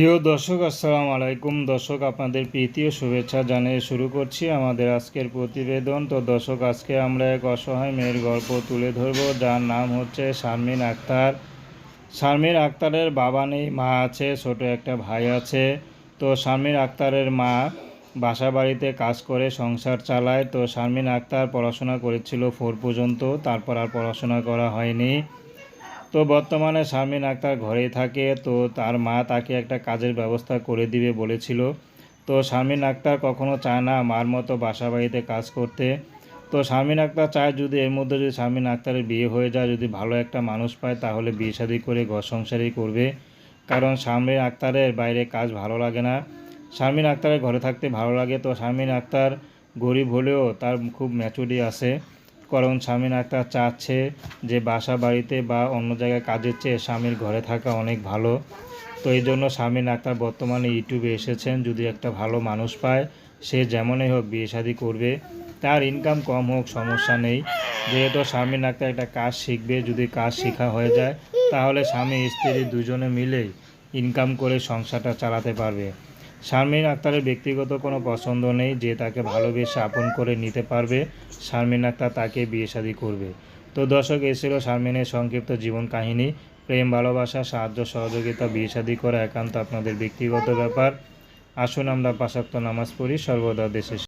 প্রিয় দর্শক, আসসালামু আলাইকুম। দর্শক, আপনাদের প্রীতি ও শুভেচ্ছা জানিয়ে শুরু করছি আমাদের আজকের প্রতিবেদন। তো দর্শক, আজকে আমরা এক অসহায় মেয়ের গল্প তুলে ধরব। যার নাম হচ্ছে শারমিন আক্তার। শারমিন আক্তারের বাবা নেই, মা আছে, ছোট একটা ভাই আছে। তো শারমিন আক্তারের মা বাসা বাড়িতে কাজ করে, সংসার চালায়। তো শারমিন আক্তার পড়াশোনা করেছিল ফোর পর্যন্ত, তারপর আর পড়াশোনা করা হয়নি। তো বর্তমানে শারমিন আক্তার ঘরেই থাকে, তো তার মা তাকে একটা কাজের ব্যবস্থা করে দিবে বলেছিল। তো শারমিন আক্তার কখনো চায় না মার মতো বাসা বাড়িতে কাজ করতে। তো শারমিন আক্তার চায় যদি এর মধ্যে যদি শারমিন আক্তারের বিয়ে হয়ে যায়, যদি ভালো একটা মানুষ পায়, তাহলে বিয়ে শাদি করে ঘর সংসারই করবে। কারণ শারমিন আক্তারের বাইরে কাজ ভালো লাগে না। শারমিন আক্তারের ঘরে থাকতে ভালো লাগে, তো শারমিন আক্তার গরিব হলেও তার খুব ম্যাচুরি আছে। কারণ শারমিন আক্তার চাচ্ছে যে বাসা বাড়িতে বা অন্য জায়গায় কাজের চেয়ে স্বামীর ঘরে থাকা অনেক ভালো। তো এই জন্য শারমিন আক্তার বর্তমানে ইউটিউবে এসেছেন, যদি একটা ভালো মানুষ পায়, সে যেমনই হোক বিয়ে শাদি করবে। তার ইনকাম কম হোক, সমস্যা নেই। যেহেতু শারমিন আক্তার একটা কাজ শিখবে, যদি কাজ শেখা হয়ে যায়, তাহলে স্বামী স্ত্রী দুজনে মিলেই ইনকাম করে সংসারটা চালাতে পারবে। শারমিন আক্তারের ব্যক্তিগত কোনো পছন্দ নেই যে তাকে ভালোবেসে আপন করে নিতে পারবে। শারমিন আক্তার তাকে বিয়ে শাদী করবে। তো দর্শক, এ ছিল শারমিনের সংক্ষিপ্ত জীবন কাহিনী। প্রেম, ভালোবাসা, সাহায্য, সহযোগিতা, বিয়ে শাদী করা একান্ত আপনাদের ব্যক্তিগত ব্যাপার। আসুন আমরা পাশাক্ত নামাজ পড়ি, সর্বদা দেশে